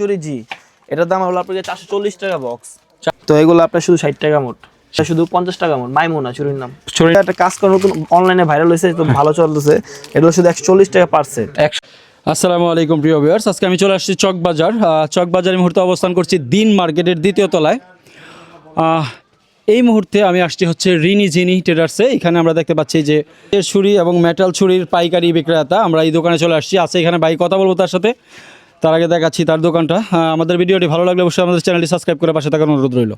চুড়ি জি। এটার দাম হলো আপনাকে চারশো চল্লিশ টাকা বক্স তো এগুলো আপনার শুধু ষাট টাকা মোট। শুধু পঞ্চাশ টাকা মোট। মাইমুনা চুরির নাম। এটা একটা কাজ করা নতুন অনলাইনে ভাইরাল হয়েছে তো ভালো চলতেছে। এগুলো শুধু একশো চল্লিশ টাকা পার সেট একশো আসসালামু আলাইকুম প্রিয় ভিউয়ার্স আজকে আমি চলে আসছি চকবাজার। চকবাজার এই মুহূর্তে অবস্থান করছি দিন মার্কেটের দ্বিতীয় তলায়। আহ, এই মুহূর্তে আমি আসছি হচ্ছে রিনি জিনি ট্রেডার্সে এখানে আমরা দেখতে পাচ্ছি যে ছুরি এবং মেটাল ছুরির পাইকারি বিক্রেতা। আমরা এই দোকানে চলে আসছি। আছে এখানে ভাই কথা বলব তার সাথে। তার আগে দেখাচ্ছি তার দোকানটা। আমাদের ভিডিওটি ভালো লাগলে অবশ্যই আমাদের চ্যানেলটি সাবস্ক্রাইব করে পাশে থাকার অনুরোধ রইল।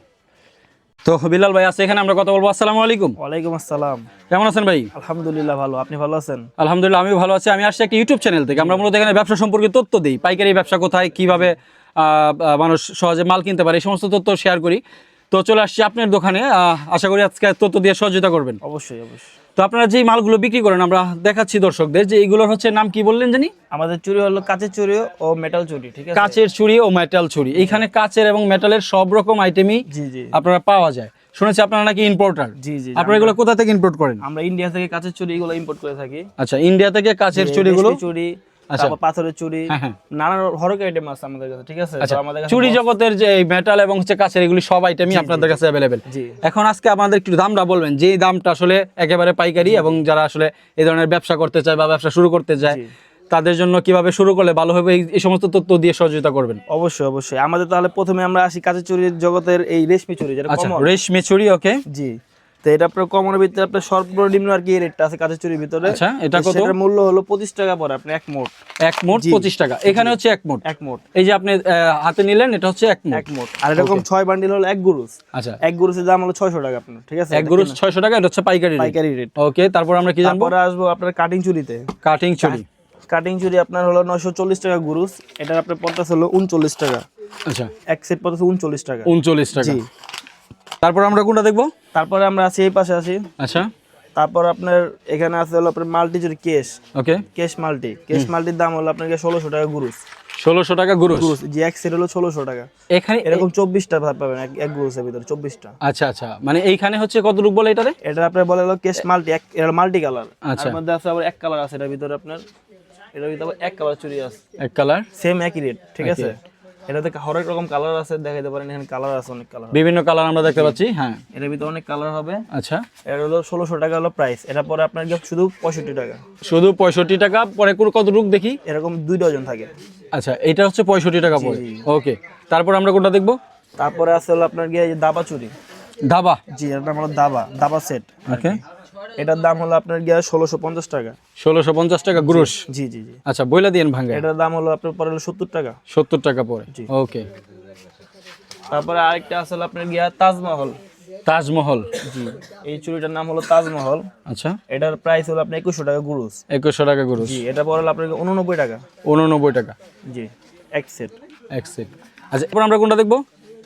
তো বিলাল ভাই আছে এখানে আমরা কথা বলব। আসসালামু আলাইকুম। ওয়ালাইকুম আসসালাম। কেমন আছেন ভাই? আলহামদুলিল্লাহ ভালো। আপনি ভালো আছেন? আলহামদুলিল্লাহ আমি ভালো আছি। আমি আসছি একটা ইউটিউব চ্যানেল থেকে। আমরা মূলত এখানে ব্যবসা সম্পর্কে তথ্য দিই। পাইকারি ব্যবসা কোথায় কীভাবে মানুষ সহজে মাল কিনতে পারে এই সমস্ত তথ্য শেয়ার করি। তো চলে আসছি আপনার দোকানে। আশা করি আজকে তথ্য দিয়ে সহযোগিতা করবেন। অবশ্যই অবশ্যই। তো আপনারা যেই মালগুলো বিক্রি করেন আমরা দেখাচ্ছি দর্শকদের যে এইগুলোর হচ্ছে নাম কি বললেন জানি? আমাদের চুরি হলো কাঁচের চুরি ও মেটাল চুরি ঠিক আছে? কাচের ছুরি ও মেটাল ছুরি এইখানে কাচের এবং মেটালের সব রকম আইটেমই জি জি আপনারা পাওয়া যায়। শুনেছি আপনারা নাকি ইম্পোর্টার জি জি আপনারা এগুলো কোথা থেকে ইম্পোর্ট করেন? আমরা ইন্ডিয়া থেকে কাঁচের চুরি এগুলো ইম্পোর্ট করে থাকি। আচ্ছা ইন্ডিয়া থেকে কাচের চুরিগুলো? চুরি। তারপর পাথরের চুরি হ্যাঁ, হ্যাঁ। নানা হরক আইটেম আছে আমাদের কাছে ঠিক আছে? আচ্ছা আমাদের কাছে box- জগতের যে মেটাল এবং হচ্ছে কাছের এগুলি সব আইটেমই আপনাদের কাছে অ্যাভেলেবেল এখন আজকে আমাদের একটু দামটা বলবেন যে দামটা আসলে একেবারে পাইকারি এবং যারা আসলে এই ধরনের ব্যবসা করতে চায় বা ব্যবসা শুরু করতে চায় তাদের জন্য কীভাবে শুরু করলে ভালো হবে এই- সমস্ত তথ্য দিয়ে সহযোগিতা করবেন? অবশ্যই অবশ্যই। আমাদের তাহলে প্রথমে আমরা আসি কাঁচের চুরির জগতের এই রেশমি চুরি যেটা আচ্ছা রেশমি চুরি ওকে জি। তো এটা আপনার কমনের ভিতরে আপনার সর্বনিম্ন আর কি রেটটা আছে কাঁচের চুরির ভিতরে। আচ্ছা, এটা কত? সেটার মূল্য হলো পঁচিশ টাকা পরে আপনি এক মোট। এক মোট জি। পঁচিশ টাকা। এখানে হচ্ছে এক মোট। এক মোট। এই যে আপনি হাতে নিলেন এটা হচ্ছে এক মোট। এক মোট। আর এরকম ছয় বান্ডিল হলো এক গুরুস আচ্ছা। এক গুরুসের দাম হলো ছয়শো টাকা আপনার ঠিক আছে? এক গরু ছয়শো টাকা এটা হচ্ছে পাইকারি পাইকারি রেট ওকে তারপর আমরা কি জানব? তারপরে আসব আপনার কাটিং চুরিতে। কাটিং চুরি। কাটিং চুরি আপনার হলো নয়শো চল্লিশ টাকা গুরুস এটার আপনার পঞ্চাশ হলো উনচল্লিশ টাকা। আচ্ছা। এক সেট পঞ্চাশ উনচল্লিশ টাকা। উনচল্লিশ টাকা। জি। তারপর আমরা কোনটা দেখব? তারপরে আমরা আছি এই পাশে আছি। আচ্ছা। তারপর আপনার এখানে আছে হলো আপনার মাল্টি চুরি কেশ। ওকে। কেশ মাল্টি। কেশ মাল্টির দাম হলো আপনাকে ষোলোশো টাকা গুরুস। ষোলোশো টাকা গুরুস? গুরুস। জি এক সেট হলো ষোলোশো টাকা। এখানে এরকম চব্বিশটা ভাগ পাবেন এক- এক গুরুসের ভিতরে চব্বিশটা। আচ্ছা আচ্ছা। মানে এইখানে হচ্ছে কত রূপ বলে এটারে এটা আপনার বলে হলো কেশ মাল্টি এক মাল্টি কালার। আচ্ছা। মধ্যে আছে আবার এক কালার আছে এটার ভিতরে আপনার এটার ভিতরে আবার এক কালার চুরি আছে। এক কালার? সেম একই রেট ঠিক আছে? এটাতে হরেক রকম কালার আছে দেখাইতে পারেন এখানে কালার আছে অনেক কালার বিভিন্ন কালার আমরা দেখতে পাচ্ছি হ্যাঁ। এটার ভিতরে অনেক কালার হবে। আচ্ছা। এটা হলো ষোলোশো টাকা হলো প্রাইস এটা পরে আপনার শুধু পঁয়ষট্টি টাকা। শুধু পঁয়ষট্টি টাকা পরে কত রূপ দেখি? এরকম দুই ডজন থাকে। আচ্ছা এটা হচ্ছে পঁয়ষট্টি টাকা পরে। ওকে তারপর আমরা কোনটা দেখব? তারপরে আছে হলো আপনার গিয়ে দাবা চুরি। দাবা? জি নাম হলো দাবা দাবা সেট ওকে। এটার দাম হলো আপনার গিয়ে ষোলোশো পঞ্চাশ টাকা। ষোলোশো পঞ্চাশ টাকা গ্রুশ? জি জি জি। আচ্ছা বইলা দিয়েন ভাঙ্গা এটার দাম হলো আপনার পরে হলো সত্তর টাকা। সত্তর টাকা পরে? ওকে। তারপরে আরেকটা আছে হলো আপনার গিয়া তাজমহল। তাজমহল। জি এই চুরিটার নাম হলো তাজমহল। আচ্ছা। এটার প্রাইস হলো আপনার একুশশো টাকা গুরুস একুশশো টাকা গ্রুশ। জি এটা পরে হলো আপনার উননব্বই টাকা। উননব্বই টাকা। জি এক সেট এক সেট আচ্ছা এরপর আমরা কোনটা দেখব?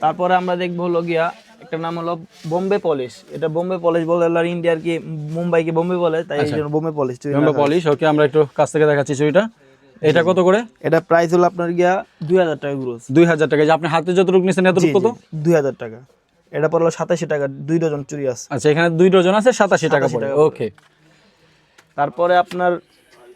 তারপরে আমরা দেখব হলো গিয়া একটা নাম হলো বোম্বে পলিশ। এটা বোম্বে পলিশ বলে হলো ইন্ডিয়ার কি মুম্বাই কি বোম্বে বলে তাই এই জন্য বোম্বে পলিশ। আমরা পলিশ ওকে আমরা একটু কাছ থেকে দেখাচ্ছি চুরিটা এটা কত করে? এটা প্রাইস হলো আপনার গিয়া দুই হাজার টাকা গ্রোস দুই হাজার টাকা। যে আপনি হাতে যতটুকু নিয়েছেন এতটুকু কত? দুই হাজার টাকা। এটা পড়ল সাতাশি টাকা দুই ডজন চুরি আছে। আচ্ছা এখানে দুই ডজন আছে সাতাশি টাকা পড়ে ওকে তারপরে আপনার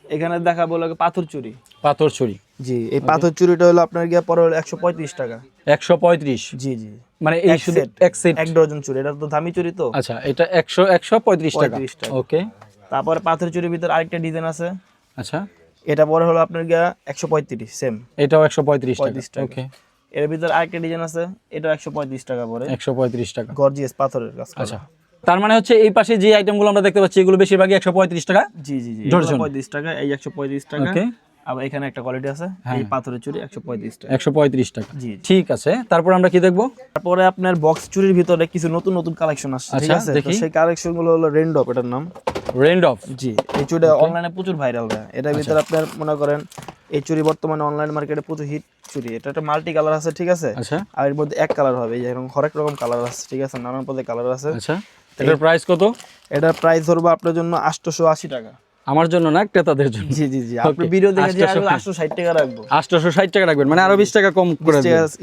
এখানে দেখা বলো পাথর চুরি। পাথর ছুরি জি এই পাথর চুরিটা হলো আপনার গিয়া পরে হলো একশো পঁয়ত্রিশ টাকা। একশো পঁয়ত্রিশ? জি জি। মানে এই শুধু এক সেট? এক ডজন চুরি এটা তো দামি চুরি তো। আচ্ছা এটা একশো একশো পঁয়ত্রিশ টাকা। ওকে তারপরে পাথর চুরির ভিতরে আরেকটা ডিজাইন আছে। আচ্ছা। এটা পরে হলো আপনার গিয়া একশো পঁয়ত্রিশ সেম এটাও একশো পঁয়ত্রিশ টাকা। 35 টাকা। ওকে এর ভিতরে আরেকটা ডিজাইন আছে এটা একশো পঁয়ত্রিশ টাকা পরে। একশো পঁয়ত্রিশ টাকা। গর্জিয়াস পাথরের কাজ আচ্ছা। তার মানে হচ্ছে এই পাশে যে আইটেমগুলো আমরা দেখতে পাচ্ছি এগুলো বেশিরভাগই একশো পঁয়ত্রিশ টাকা। জি জি জি। ডজন। পঁয়ত্রিশ টাকা এই একশো পঁয়ত্রিশ টাকা। আবার এখানে একটা কোয়ালিটি আছে এই পাথরের চুরি একশো পঁয়ত্রিশ টাকা। একশো পঁয়ত্রিশ টাকা। জি ঠিক আছে তারপর আমরা কি দেখব? তারপরে আপনার বক্স চুরির ভিতরে কিছু নতুন নতুন কালেকশন আসছে ঠিক আচ্ছা, আছে? তো। সেই কালেকশনগুলো হলো রেন্ডপ এটার নাম। রেন্ড অফ জি এই চুড়িটা অনলাইনে প্রচুর ভাইরাল হয় এটার আচ্ছা। ভিতরে আপনার মনে করেন এই চুড়ি বর্তমানে অনলাইন মার্কেটে প্রচুর হিট চুড়ি। এটা একটা মাল্টি কালার আছে ঠিক আছে? আচ্ছা। আর এর মধ্যে এক কালার হবে এই যে এরকম হরেক রকম কালার আছে ঠিক আছে? নানান পদে কালার আছে। আচ্ছা। এটার প্রাইস কত? এটার প্রাইস ধরবো আপনার জন্য আটশোশো আশি টাকা। আমার জন্য না ক্রেতাদের জন্য। জি জি জি। আপনি ভিডিও দেখে যে 860 টাকা রাখব। আটশোশো ষাট টাকা রাখবেন মানে আরও বিশ টাকা কম করে ঠিক আছে,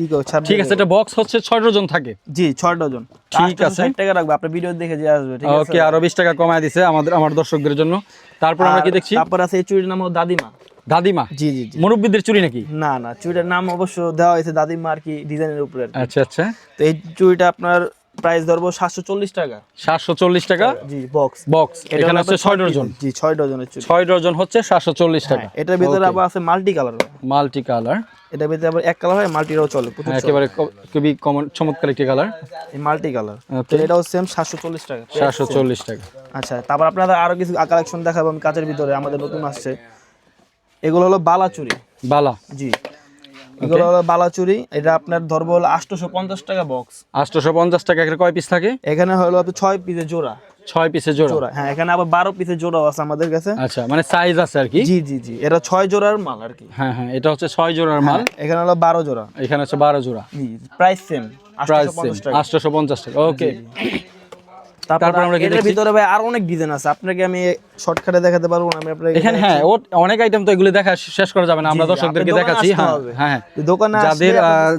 ঠিক আছে এটা বক্স হচ্ছে ছয় ডজন থাকে। জি ছয় ডজন। ঠিক আছে। আছে টাকা রাখব আপনি ভিডিও দেখে যে আসবে ঠিক আছে? ওকে আরও বিশ টাকা কমায় দিছে আমাদের আমার দর্শকদের জন্য। তারপর আমরা কি দেখছি? তারপর আছে এই চুড়ির নাম হলো দাদিমা। দাদিমা? জি জি জি। মুরব্বীদের চুরি নাকি? না না চুড়িটার নাম অবশ্য দেওয়া হয়েছে দাদিমা আর কি ডিজাইনের উপরে আচ্ছা আচ্ছা। তো এই চুড়িটা আপনার প্রাইস ধরবো সাতশো চল্লিশ টাকা। সাতশো চল্লিশ টাকা? জি বক্স বক্স এখানে হচ্ছে ছয় ডজন। জি ছয় ডজনের ছয় ডজন হচ্ছে সাতশো চল্লিশ টাকা। হ্যাঁ, এটার ভিতরে আবার আছে মাল্টি কালার মাল্টি কালার এটার ভিতরে আবার এক কালার হয় মাল্টিরাও চলে একেবারে খুবই কমন চমৎকার একটি কালার এই মাল্টি কালার. তো এটাও সেম সাতশো চল্লিশ টাকা। সাতশো চল্লিশ টাকা। আচ্ছা তারপর আপনাদের আরও কিছু কালেকশন দেখাবো আমি কাচের ভিতরে আমাদের নতুন আসছে। এগুলো হলো বালা চুরি বালা। জি। এগুলো হলো বালা চুড়ি এটা আপনার ধরবো হলো আটশোশো পঞ্চাশ টাকা বক্স আটশোশো পঞ্চাশ টাকা কয় পিস থাকে? এখানে হলো আপনার ছয় পিসের জোড়া। ছয় পিসের জোড়া? জোড়া হ্যাঁ এখানে আবার বারো পিসের জোড়াও আছে আমাদের কাছে। আচ্ছা মানে সাইজ আছে আর কি? জি জি জি এটা ছয় জোড়ার মাল আর কি। হ্যাঁ হ্যাঁ এটা হচ্ছে ছয় জোড়ার মাল। এখানে হলো বারো জোড়া। এখানে হচ্ছে বারো জোড়া। প্রাইস সেম প্রাইস টাকা। আটশোশো পঞ্চাশ টাকা ওকে তারপর আমরা এর ভিতরে ভাই আর অনেক ডিজাইন আছে। আপনাকে আমি শর্টকাটে দেখাতে পারব না আমি আপনাকে এখানে হ্যাঁ ও অনেক আইটেম তো এগুলো দেখা শেষ করা যাবে না আমরা দর্শকদেরকে দেখাচ্ছি। হ্যাঁ হ্যাঁ হ্যাঁ। দোকানে যাদের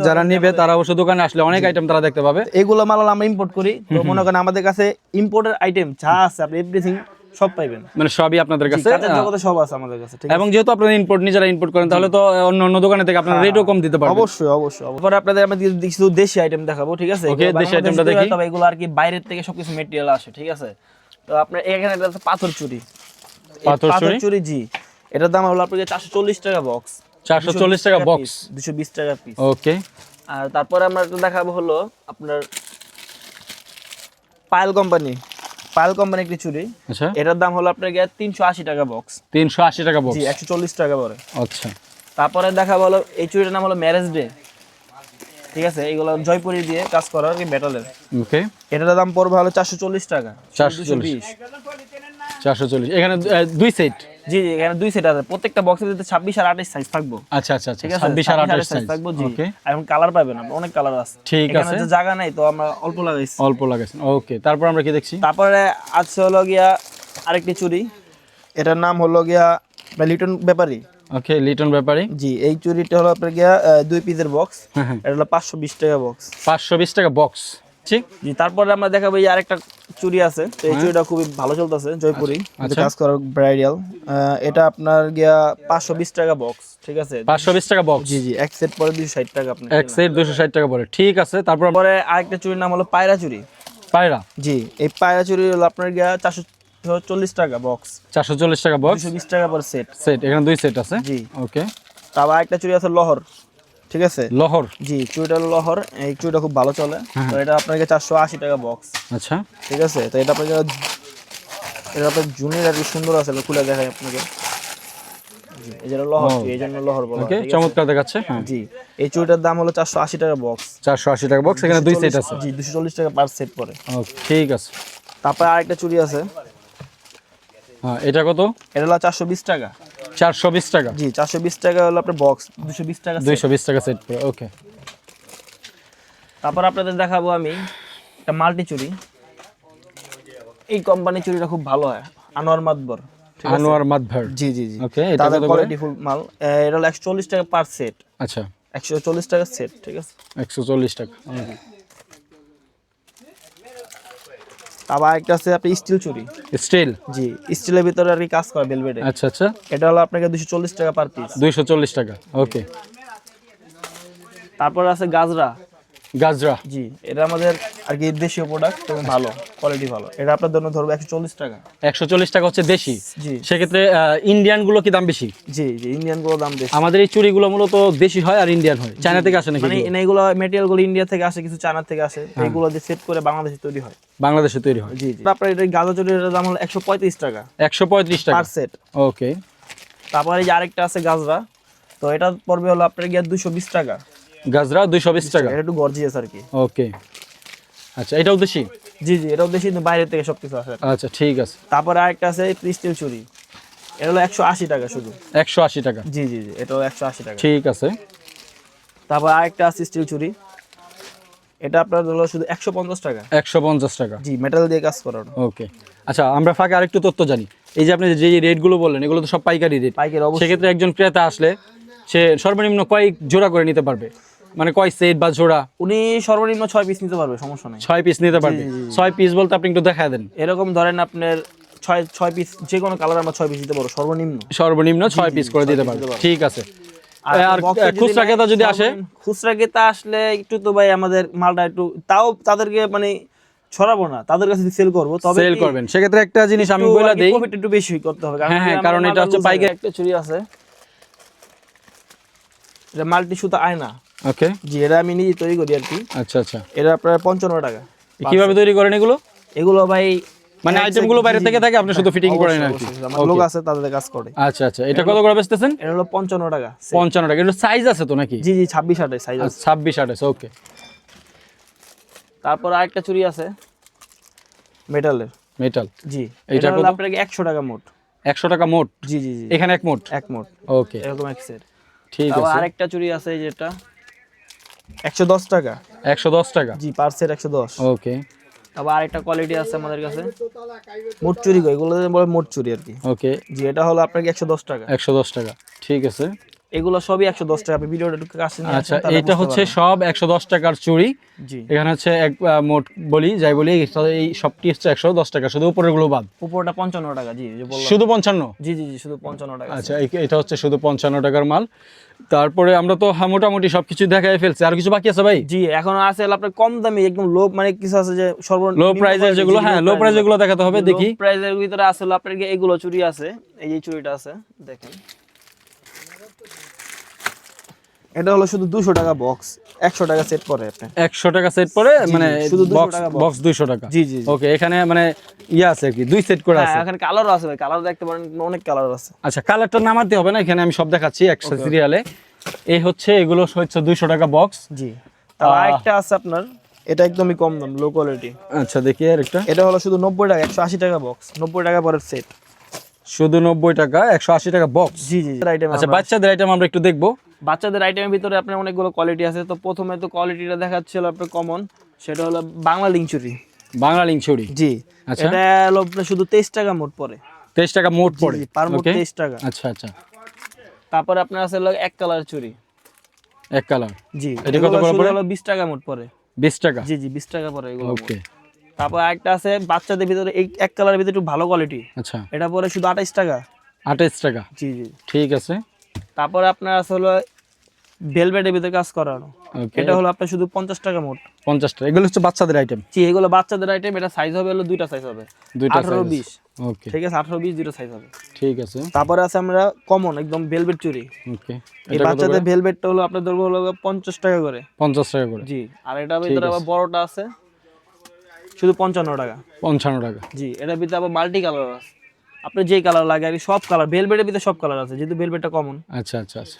যারা নেবে তারা অবশ্য দোকানে আসলে অনেক আইটেম তারা দেখতে পাবে। এগুলো মাল আমরা ইম্পোর্ট করি। তো মনে করেন আমাদের কাছে ইম্পোর্টের আইটেম যা আছে আপনি এভরিথিং সব পাইবেন। মানে সবই আপনাদের কাছে জগতে সব আছে আমাদের কাছে এবং যেহেতু আপনারা ইম্পোর্ট নিজেরা ইম্পোর্ট করেন তাহলে তো অন্য অন্য দোকানে থেকে আপনারা রেটও কম দিতে পারবেন। অবশ্যই অবশ্যই আপনাদের আমি কিছু- দেশি আইটেম দেখাবো ঠিক আছে? এগুলো দেশি থেকে দেখি। তবে এগুলো আর কি বাইরের থেকে সবকিছু মেটেরিয়াল আসে ঠিক আছে? তো আপনার এখানে একটা আছে পাথর চুরি। পাথর চুড়ি? চুরি? জি। এটার দাম হলো আপনাকে চারশো চল্লিশ টাকা বক্স চারশো চল্লিশ টাকা বক্স দুশো বিশ টাকা পিস ওকে। আর তারপরে আমরা দেখাবো হলো আপনার পায়েল কোম্পানি পায়েল কোম্পানি একটি চুরি। আচ্ছা। এটার দাম হলো আপনার গিয়ে তিনশো আশি টাকা বক্স তিনশো আশি টাকা বক্স জি একশো চল্লিশ টাকা পরে। আচ্ছা। তারপরে দেখা হলো এই চুরিটার নাম হলো ম্যারেজ ডে। ঠিক আছে? এগুলো জয়পুরি দিয়ে কাজ করার আর কি মেটালের ওকে। এটার দাম পড়বে হলো চারশো চল্লিশ টাকা। চারশো চল্লিশ। চারশো চল্লিশ। এখানে দুই সেট জি জি এখানে দুই সেট আছে। প্রত্যেকটা বক্সের ভিতরে ছাব্বিশ আর আঠাশ সাইজ থাকব। আচ্ছা আচ্ছা আচ্ছা ঠিক আছে? ছাব্বিশ আর আঠাশ সাইজ থাকব জি। ওকে এখন কালার পাবেন আপনি অনেক কালার আছে। ঠিক আছে। হচ্ছে জায়গা নাই তো আমরা অল্প লাগাইছি। অল্প লাগাইছেন। ওকে তারপর আমরা কি দেখছি? তারপরে আছে হলো গিয়া আরেকটি চুড়ি। এটার নাম হলো গিয়া লিটন ব্যাপারি ওকে লিটন ব্যাপারী জি এই চুড়িটা হলো আপনার গিয়া দুই পিসের বক্স হ্যাঁ হ্যাঁ। এটা হলো পাঁচশো বিশ টাকা বক্স পাঁচশো বিশ টাকা বক্স ঠিক। জি তারপরে আমরা দেখাবো এই আরেকটা চুড়ি আছে তো এই চুড়িটা খুবই ভালো চলতেছে জয়পুরি হ্যাঁ। আচ্ছা। কাজ করার ব্রাইডাল এটা আপনার গিয়া পাঁচশো বিশ টাকা বক্স ঠিক আছে? পাঁচশো বিশ টাকা বক্স জি জি এক সেট পরে দুশো ষাট টাকা আপনি এক সেট দুশো ষাট টাকা পরে। ঠিক আছে তারপর পরে আরেকটা চুড়ির নাম হলো পায়রা চুড়ি পায়রা? জি এই পায়রা চুড়ি হলো আপনার গিয়া চারশো চল্লিশ টাকা বক্স চারশো চল্লিশ টাকা বক্স দুশো বিশ টাকা পর সেট সেট এখানে দুই সেট আছে। জি। ওকে তারপর আরেকটা চুড়ি আছে লহর। ঠিক আছে? লহর? জি হলো লহর। এই চুড়িটা খুব ভালো চলে। হ্যাঁ। তো এটা আপনাকে চারশো আশি টাকা বক্স আচ্ছা। ঠিক আছে? তো এটা আপনাকে এটা আপনার জুনের আর কি সুন্দর আছে খুলে দেখাই আপনাকে। জি, এই যেটা লহর এই জন্য লহর বলা ওকে চমৎকার দেখাচ্ছে হ্যাঁ। জি এই চুড়িটার দাম হলো চারশো আশি টাকা বক্স চারশো আশি টাকা বক্স এখানে দুই সেট আছে। জি দুশো চল্লিশ টাকা পার সেট পরে ওকে ঠিক আছে। তারপরে আরেকটা চুড়ি আছে। হ্যাঁ এটা কত? এটা হলো চারশো বিশ টাকা। চারশো বিশ টাকা। জি চারশো বিশ টাকা হলো আপনার বক্স দুশো বিশ টাকা set। দুইশো বিশ টাকা সেট পড়ে ওকে তারপর আপনাদের দেখাবো আমি একটা মাল্টি চুড়ি এই কোম্পানি চুড়িটা খুব ভালো হয় আনোয়ার মাতবর আনোয়ার মাদভার জি জি জি। ওকে এটা কত কোয়ালিটি ফুল মাল। এটা হলো একশো চল্লিশ টাকা পার সেট আচ্ছা। একশো চল্লিশ টাকা সেট ঠিক আছে? একশো চল্লিশ টাকা তারপর একটা আছে আপনি স্টিল চুরি। স্টিল জি স্টিলের ভিতরে আর কি কাজ করে বেলভেটে আচ্ছা আচ্ছা। এটা হলো আপনাকে দুশো চল্লিশ টাকা পার পিস দুইশো চল্লিশ টাকা ওকে তারপর আছে গাজরা। গাজরা। জি এটা আমাদের আর কি দেশীয় প্রোডাক্ট এবং ভালো কোয়ালিটি ভালো। এটা আপনার জন্য ধরবো একশো চল্লিশ টাকা। একশো চল্লিশ টাকা হচ্ছে দেশি। জি। সেক্ষেত্রে ইন্ডিয়ানগুলো কি দাম বেশি? জি জি ইন্ডিয়ানগুলো দাম বেশি। আমাদের এই চুড়িগুলো মূলত দেশি হয় আর ইন্ডিয়ান হয়। চায়না থেকে আসে নাকি মানে? এগুলো? মেটেরিয়ালগুলো ইন্ডিয়া থেকে আসে কিছু চায়না থেকে আসে হ্যাঁ। এগুলো দিয়ে সেট করে বাংলাদেশে তৈরি হয়। বাংলাদেশে তৈরি হয়। জি জি। তারপরে এটা গাঁজা চুরির দাম হলো একশো পঁয়ত্রিশ টাকা। একশো পঁয়ত্রিশ টাকা। পার সেট ওকে তারপরে এই যে আরেকটা আছে গাজরা তো এটা পড়বে হলো আপনার গিয়ে দুশো বিশ টাকা। গাজরা দুইশো বিশ টাকা। এটা একটু গর্জিয়াস আর কি। ওকে আচ্ছা এটাও দেশি? জি জি এটাও দেশি কিন্তু বাইরে থেকে সবকিছু আসে আচ্ছা ঠিক আছে। তারপরে আরেকটা আছে ক্রিস্টাল চুরি এটা হলো একশো আশি টাকা শুধু। একশো আশি টাকা। জি জি জি এটা হলো একশো আশি টাকা। ঠিক আছে। তারপর আরেকটা আছে স্টিল চুরি এটা আপনার হলো শুধু একশো পঞ্চাশ টাকা। একশো পঞ্চাশ টাকা। জি মেটাল দিয়ে কাজ করানো। ওকে আচ্ছা আমরা ফাঁকে আরেকটু তথ্য জানি। এই যে আপনি যে রেটগুলো বললেন এগুলো তো সব পাইকারি রেট। পাইকারি অবশ্যই। সেক্ষেত্রে একজন ক্রেতা আসলে সে সর্বনিম্ন কয়েক জোড়া করে নিতে পারবে। মানে কয় সেট বা জোড়া? উনি সর্বনিম্ন ছয় পিস নিতে পারবে সমস্যা নেই। ছয় পিস নিতে পারবে। ছয় পিস বলতে আপনি একটু দেখা দেন। এরকম ধরেন আপনার ছয় ছয় পিস যে কোনো কালার আমরা ছয় পিস দিতে পারব সর্বনিম্ন। সর্বনিম্ন ছয় পিস করে দিতে পারবে। ঠিক আছে। আর খুচরা ক্রেতা যদি আসে? খুচরা ক্রেতা আসলে একটু তো ভাই আমাদের মালটা একটু তাও তাদেরকে মানে ছড়াবো না তাদের কাছে সেল করব তবে সেল করবেন। সেক্ষেত্রে একটা জিনিস আমি বলে দেই। profit একটু বেশি করতে হবে হ্যাঁ, হ্যাঁ, কারণ এটা হচ্ছে পাইকারি- হয়, একটা চুরি আছে। এটা মাল্টি সুতা আয়না। ওকে। জি এটা আমি নিজে তৈরি করি আর কি। আচ্ছা আচ্ছা। এটা আপনার পঞ্চান্ন টাকা। কীভাবে তৈরি করেন এগুলো? এগুলো ভাই মানে এক আইটেমগুলো set- বাইরে থেকে থাকে আপনি শুধু ফিটিং করেন আর কি। আমার লোক আছে তাদের কাজ করে। আচ্ছা আচ্ছা। এটা কত করে বেচতেছেন? এটা হলো পঞ্চান্ন টাকা পঞ্চান্ন টাকা। এটা সাইজ আছে তো নাকি? জি জি ছাব্বিশ আটের সাইজ আছে। ছাব্বিশ আঠাশ ওকে তারপর আরেকটা চুরি আছে মেটালের মেটাল জি এটা কত? আপনাকে একশো টাকা মোট। একশো টাকা মোট? জি জি জি। এখানে এক মোট? এক মোট। ওকে এরকম এক সেট ঠিক আছে। আরেকটা চুরি আছে যেটা একশো দশ টাকা। একশো দশ টাকা? জি পার্সের একশো দশ। ওকে তারপর আরেকটা কোয়ালিটি আছে আমাদের কাছে। মোট চুরি কই এগুলো বলে মোট চুরি আর কি। ওকে জি এটা হলো আপনাকে একশো দশ টাকা। একশো দশ টাকা। ঠিক আছে। এগুলো সবই একশো দশ টাকা। ভিডিওটা একটু কাছে আচ্ছা এটা হচ্ছে সব একশো দশ টাকার চুড়ি। জি। এখানে হচ্ছে এক মোট বলি যাই বলি এই সবটি হচ্ছে একশো দশ টাকা শুধু উপরেরগুলো বাদ। উপরটা পঞ্চান্ন টাকা জি শুধু পঞ্চান্ন? জি জি জি শুধু পঞ্চান্ন টাকা। আচ্ছা এটা হচ্ছে শুধু পঞ্চান্ন টাকার মাল। তারপরে আমরা তো মোটামুটি সবকিছু দেখাই ফেলছি। আর কিছু বাকি আছে ভাই? জি এখন আছে আপনার কম দামি একদম লো মানে কিছু আছে যে সর্ব লো প্রাইজের যেগুলো হ্যাঁ লো প্রাইজেরগুলো দেখাতে হবে দেখি। প্রাইজের ভিতরে আছে আপনার এগুলো চুরি আছে এই যে চুরিটা আছে দেখেন। এটা হলো শুধু দুশো টাকা বক্স একশো টাকা সেট করে আপনি একশো টাকা সেট পরে মানে শুধু 200 বক্স টাকা বক্স দুইশো টাকা। জি জি। ওকে এখানে মানে ইয়ে আছে কি দুই সেট করে আছে। হ্যাঁ এখানে কালারও আছে ভাই কালার দেখতে পারেন অনেক কালার আছে। আচ্ছা কালারটা নামাতে হবে না এখানে আমি সব দেখাচ্ছি একশো সিরিয়ালে এই হচ্ছে এগুলো হচ্ছে দুইশো টাকা বক্স জি। তার আরেকটা আছে আপনার এটা একদমই কম দাম লো কোয়ালিটি আচ্ছা দেখি আর একটা। এটা হলো শুধু নব্বই টাকা একশো আশি টাকা বক্স নব্বই টাকা পরের সেট শুধু নব্বই টাকা একশো আশি টাকা বক্স জি জি আইটেম আচ্ছা বাচ্চাদের আইটেম আমরা একটু দেখব। বাচ্চাদের আইটেমের ভিতরে আপনার অনেকগুলো কোয়ালিটি আছে। তো প্রথমে তো কোয়ালিটিটা দেখাচ্ছিল আপনার কমন সেটা হলো বাংলা লিংচুরি। বাংলা লিংচুরি? জি। আচ্ছা। এটা হলো আপনার শুধু তেইশ টাকা মোট পড়ে। তেইশ টাকা মোট পড়ে? পার মোট তেইশ টাকা। আচ্ছা আচ্ছা। তারপরে আপনার আছে হলো এক কালার চুরি এক কালার জি এটা কত পড়ে? হলো বিশ টাকা মোট পড়ে। বিশ টাকা? জি জি বিশ টাকা পড়ে এগুলো ওকে তারপর আরেকটা আছে বাচ্চাদের ভিতরে এই এক কালারের ভিতরে একটু ভালো কোয়ালিটি আচ্ছা। এটা পরে শুধু আঠাইশ টাকা। আঠাইশ টাকা? জি জি। ঠিক আছে। তারপরে আপনার আছে হলো ভেলভেটের ভিতরে কাজ করানো। এটা হলো আপনার শুধু পঞ্চাশ টাকা মোট। পঞ্চাশ টাকা। এগুলো হচ্ছে বাচ্চাদের আইটেম জি এগুলো বাচ্চাদের আইটেম এটা সাইজ হবে হলো দুইটা সাইজ হবে। দুইটা আঠারো বিশ। ওকে ঠিক আছে আঠারো বিশ দুটো সাইজ হবে। ঠিক আছে। তারপরে আছে আমরা কমন একদম ভেলভেট চুরি। ওকে এই বাচ্চাদের ভেলভেটটা হলো আপনার ধরবো হলো পঞ্চাশ টাকা করে। পঞ্চাশ টাকা করে। জি আর এটা ভিতরে আবার বড়টা আছে শুধু পঞ্চান্ন টাকা। পঞ্চান্ন টাকা। জি এটার ভিতরে আবার মাল্টি কালার আছে। আপনার যেই কালার লাগে আর সব কালার ভেলভেটের ভিতরে সব কালার আছে যেহেতু ভেলভেটটা কমন আচ্ছা আচ্ছা আচ্ছা।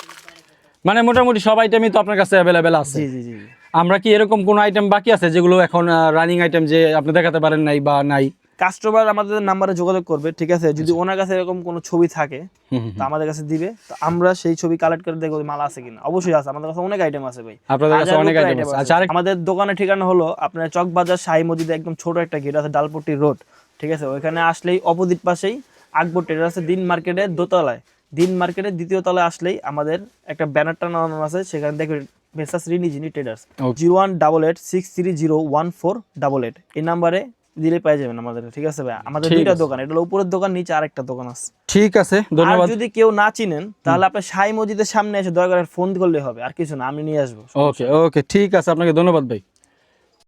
মানে মোটামুটি সব আইটেমই তো আপনার কাছে অ্যাভেলেবেল আছে। জি জি জি আমরা কি এরকম কোনো আইটেম বাকি আছে যেগুলো এখন রানিং আইটেম যে আপনি দেখাতে পারেন নাই বা নাই? কাস্টমার আমাদের নাম্বারে যোগাযোগ করবে ঠিক আছে? যদি ওনার কাছে এরকম কোনো ছবি থাকে তো আমাদের কাছে দিবে। তো আমরা সেই ছবি কালেক্ট করে দেখব মাল আছে কিনা। অবশ্যই আছে আমাদের কাছে অনেক আইটেম আছে ভাই। আপনাদের কাছে অনেক আইটেম আছে। আচ্ছা আমাদের দোকানের ঠিকানা হলো আপনার চকবাজার শাহী মসজিদে একদম ছোট একটা গেট আছে ডালপট্টি রোড ঠিক আছে? ওইখানে আসলেই অপোজিট পাশেই আকবর আছে দিন মার্কেটের দোতলায়। দিন মার্কেটের দ্বিতীয় তলায় আসলেই আমাদের একটা ব্যানার টানানো আছে সেখানে দেখবেন Messrs Rini Jini traders. Zero one double eight six three zero one four double eight. এই নাম্বারে দিলে পেয়ে যাবেন আমাদের ঠিক আছে ভাই? আমাদের দুইটা দোকান এটা হলো উপরের দোকান নিচে আরেকটা দোকান আছে। ঠিক আছে আর ধন্যবাদ যদি কেউ না চিনেন তাহলে আপনার শাহী মসজিদের সামনে এসে দয়া করে ফোন করলে হবে আর কিছু না আমি নিয়ে আসব ওকে ওকে ঠিক আছে আপনাকে ধন্যবাদ ভাই।